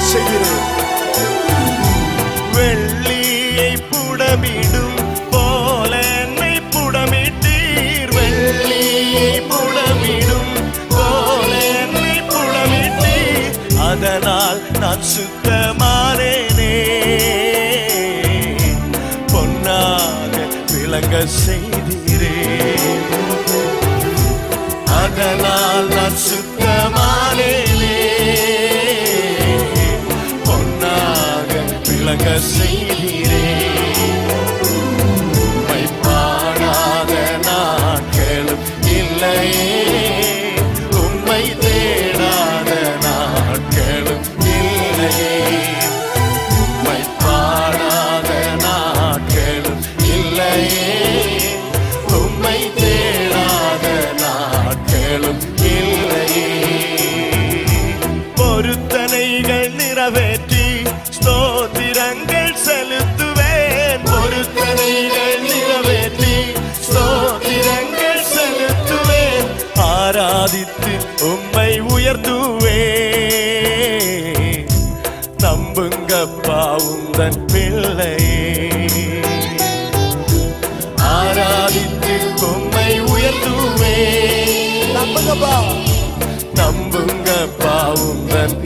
செய்கிறேன் வெள்ளியை புடமிடும் போல என்னை புடமிட்டீர். வெள்ளியை புடமிடும் போல என்னை புடமிட்டீர். அதனால் நான் சுத்தமானேனே. பொன்னாக விளங்க செய்தீரே. அதனால் நான் சுத்த விளங்க செய்கிறே உம்மை பாடாத நாட்களும் இல்லையே உம்மை தேடாத நாட்களும் இல்லையே உண்மை பாடாத நாட்களும் இல்லையே உம்மை தேடாத நாட்களும் இல்லையே பொருத்தனைகள் ஸ்தோத்திரங்கள் செலுத்துவேன். பொருத்தனைகள் நிறைவேற்றி ஸ்தோத்திரங்கள் செலுத்துவேன். ஆராதித்து உம்மை உயர்த்துவேன். நம்புங்கப்பா உந்தன் பிள்ளையே. ஆராதித்து உம்மை உயர்த்துவேன். நம்புங்கப்பா. நம்புங்க பாவும் தன்